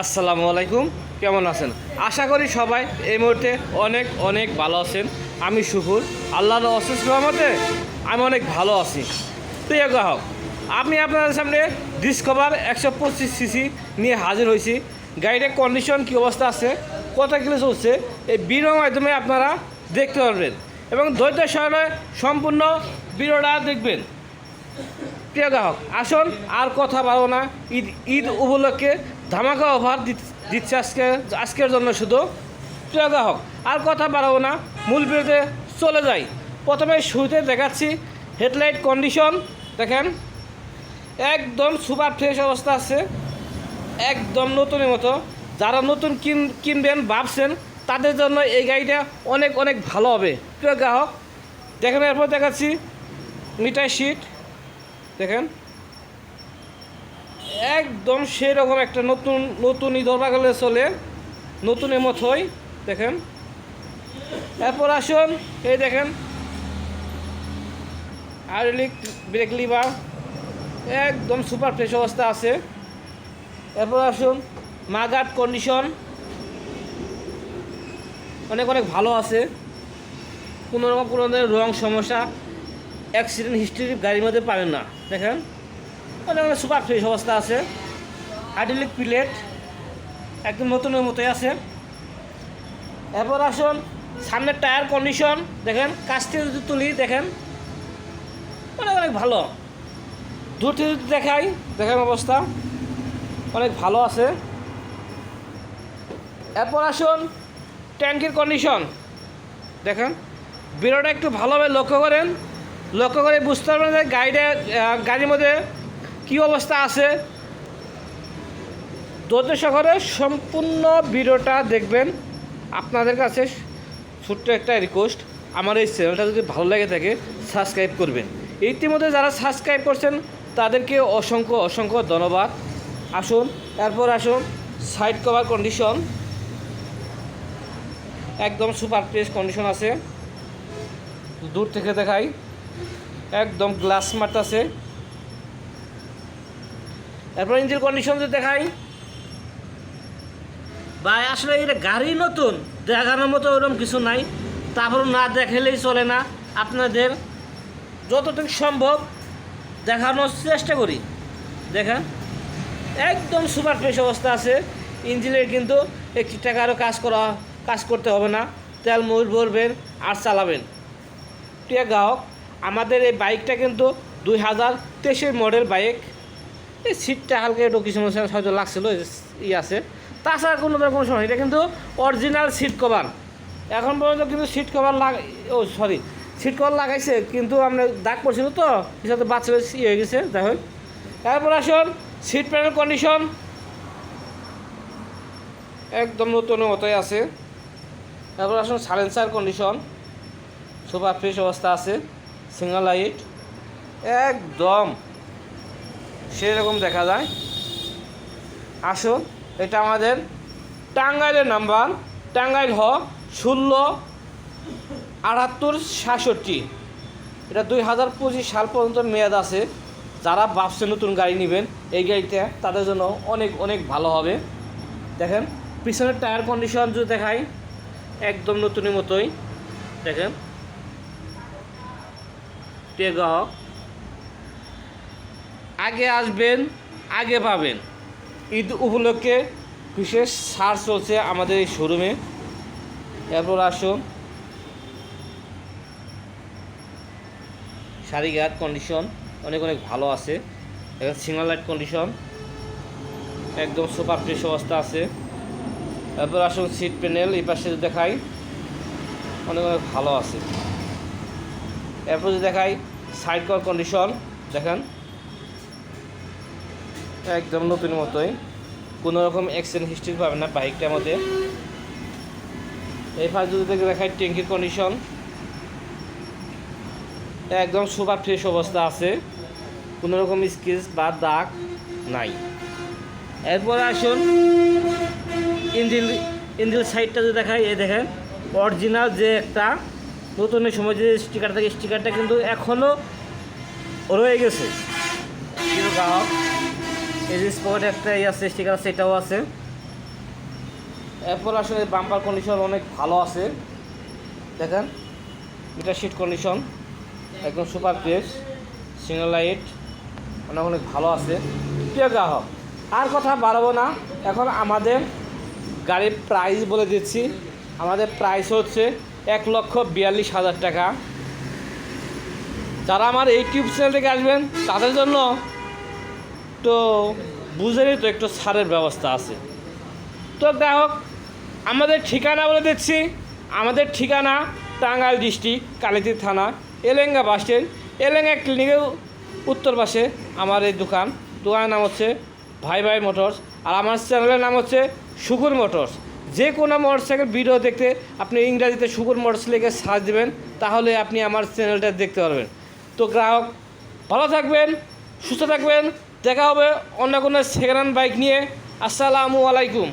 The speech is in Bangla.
আসসালামু আলাইকুম, কেমন আছেন? আশা করি সবাই এই মুহূর্তে অনেক অনেক ভালো আছেন। আমি শুকুর আল্লাহর অশেষ রহমতে আমি অনেক ভালো আছি। প্রিয় গ্রাহক, আমি আপনাদের সামনে ডিসকভার একশো পঁচিশ সিসি নিয়ে হাজির হয়েছি। গাড়িটার কন্ডিশন কী অবস্থা আছে কত কিলো চলছে, এই ভিডিওর মাধ্যমে আপনারা দেখতে পারবেন এবং ধৈর্য সহকারে সম্পূর্ণ ভিডিওটা দেখবেন। প্রিয় গ্রাহক, আসুন আর কথা বাড়বো না। ঈদ ঈদ উপলক্ষে ধামাকা অফার দিচ্ছে আজকে, আজকের জন্য শুধু। প্রিয় গ্রাহক, আর কথা বাড়াবো না, মূল বিরোধে চলে যাই। প্রথমে শুরুতে দেখাচ্ছি হেডলাইট কন্ডিশন দেখেন। একদম সুপার ফ্রেশ অবস্থা আছে। একদম নতুনের মতো। যারা নতুন কিন কিনবেন, ভাবছেন, তাদের জন্য এই গাড়িটা অনেক অনেক ভালো হবে। প্রিয় গ্রাহক, দেখেন, এরপর দেখাচ্ছি মিটার শিট দেখেন। একদম সেই রকম একটা নতুন, নতুনই ধরবা গেলে চলে নতুনের মতোই দেখেন। এরপর আসুন, এই দেখেন। আয়োলিক ব্রেক লিভার, একদম সুপার ফ্রেশ অবস্থা আছে। এরপর আসুন, মাগাট কন্ডিশন, অনেক অনেক ভালো আছে। কোনো রকম কোনো রং সমস্যা, অ্যাক্সিডেন্ট হিস্ট্রি গাড়ির মধ্যে পাবেন না, দেখেন। অনেক অনেক সুপার ফ্রেশ অবস্থা আছে। হাইড্রোলিক প্লেট একদম নতুনের মতোই আছে। এরপর আসুন, সামনের টায়ার কন্ডিশন দেখেন, কাছ থেকে যদি তুলি, দেখেন, অনেক অনেক ভালো। দূর থেকে যদি দেখাই, দেখেন অবস্থা, অনেক ভালো আছে। এরপর আসুন, ট্যাঙ্কির কন্ডিশন দেখেন বিরোটা একটু ভালোভাবে লক্ষ্য করেন। লক্ষ্য করে বুঝতে পারবেন যে গাড়িটা গাড়ির মধ্যে কী অবস্থা আছে? ধৈর্য সহকারে সম্পূর্ণ ভিডিওটা দেখবেন। আপনাদের কাছে ছোট্ট একটা রিকোয়েস্ট আমার এই চ্যানেলটা যদি ভালো লাগে থাকে সাবস্ক্রাইব করবেন। ইতিমধ্যে যারা সাবস্ক্রাইব করছেন, তাদেরকে অসংখ্য অসংখ্য ধন্যবাদ। আসুন, এরপর আসুন সাইড কভার কন্ডিশন একদম সুপার প্রেস কন্ডিশন আছে। দূর থেকে দেখাই। একদম গ্লাস মার্ট আছে এরপর ইঞ্জিন কন্ডিশন যদি দেখাই। ভাই, আসলে এটা গাড়ি নতুন, দেখানোর মতো ওরকম কিছু নাই। তারপর না দেখালেই চলে না। আপনাদের যতটুকু সম্ভব দেখানোর চেষ্টা করি। দেখেন, একদম সুপার ফ্রেশ অবস্থা আছে। ইঞ্জিনের কিন্তু একটি টাকা আরও কাজ করা, কাজ করতে হবে না। তেল ময়ূর ভরবেন আর চালাবেন। প্রিয় গ্রাহক, আমাদের এই বাইকটা কিন্তু দুই হাজার তেইশের মডেল বাইক এই সিটটা হালকা একটু কিছু সমস্যা হয়তো লাগছিল ই আছে। তাছাড়া কোনো কোনো সমস্যা এটা কিন্তু অরিজিনাল সিট কভার এখন পর্যন্ত কিন্তু সিট কভার লাগ ও সরি সিট কভার লাগাইছে, কিন্তু আমরা দাগ পড়ছিল তো সাথে বাচ্চা ই হয়ে গেছে, যাই হোক। তারপর আসুন সিট প্যানেল কন্ডিশন একদম নতুনের মতোই আছে। তারপর আসুন সাইলেন্সার কন্ডিশন সুপার ফ্রেশ অবস্থা আছে সিঙ্গেল লাইট একদম। সেরকম দেখা যায়। আসুন, এটা আমাদের টাঙ্গাইলের নাম্বার। টাঙ্গাইল হ, ষোলো, আটাত্তর, সাতষট্টি। এটা দুই হাজার পঁচিশ সাল পর্যন্ত মেয়াদ আছে। যারা ভাবছে নতুন গাড়ি নেবেন, এই গাড়িটা তাদের জন্য অনেক অনেক ভালো হবে। দেখেন, পিছনের টায়ার কন্ডিশন যদি দেখাই, একদম নতুনের মতোই। দেখেন গ্রাহক আগে আসবেন, আগে পাবেন। ঈদ উপলক্ষে বিশেষ ছাড় চলছে আমাদের এই শোরুমে। এরপর আসুন। শাড়িঘাট কন্ডিশন অনেক অনেক ভালো আছে। এখন সিঙ্গল লাইট কন্ডিশন একদম সুপার ফ্রেশ অবস্থা আছে। এরপর আসুন সিট প্যানেল এই পাশে দেখাই, অনেক অনেক ভালো আছে। এরপর যদি দেখাই সাইড কর কন্ডিশন দেখেন। একদম নতুন মতোই। কোনো রকম অ্যাক্সিডেন্ট হিস্ট্রি পাবে না বাইকটার মধ্যে এই ফার্স্ট যদি দেখে দেখাই ট্যাঙ্কির কন্ডিশন একদম সুপার ফ্রেশ অবস্থা আছে। কোনো রকম স্কেচ বা দাগ নাই। এরপর আসুন ইঞ্জিন ইঞ্জিন সাইডটা যদি দেখায় এই দেখেন অরিজিনাল যে একটা নতুনের সময় যে স্টিকার থাকে স্টিকারটা কিন্তু এখনও রয়ে গেছে। এই যে স্পট একটা ইয়ে আছে স্টিকার আছে এটাও আছে। এরপর আসলে বাম্পার কন্ডিশন অনেক ভালো আছে। দেখেন এটা সিট কন্ডিশন একদম সুপার ফ্রেশ সিঙ্গেল লাইট অনেক অনেক ভালো আছে। প্রিয় গ্রাহক, আর কথা বাড়াবো না। এখন আমাদের গাড়ির প্রাইস বলে দিচ্ছি। আমাদের প্রাইস হচ্ছে এক লক্ষ বিয়াল্লিশ হাজার টাকা। যারা আমার এই টিউব চ্যানেল থেকে আসবেন, তাদের জন্য তো বুঝেরই তো, একটু ছাড়ের ব্যবস্থা আছে। তো গ্রাহক আমাদের ঠিকানা বলে দিচ্ছি। আমাদের ঠিকানা টাঙ্গাইল ডিস্ট্রিক্ট কালিতির থানা, এলেঙ্গা বাস স্ট্যান্ড। এলেঙ্গা ক্লিনিকের উত্তর পাশে আমার এই দোকান। দোকানের নাম হচ্ছে ভাই ভাই মোটরস। আর আমার চ্যানেলের নাম হচ্ছে শুকুর মোটরস। যে কোনো মোটরসাইকেল ভিডিও দেখতে আপনি ইংরাজিতে শুকুর মোটরস লিখে সার্চ দেবেন, তাহলে আপনি আমার চ্যানেলটা দেখতে পারবেন। তো গ্রাহক, ভালো থাকবেন, সুস্থ থাকবেন। দেখা হবে অন্য কোনো সেকেন্ড হ্যান্ড বাইক নিয়ে। আসসালামু আলাইকুম।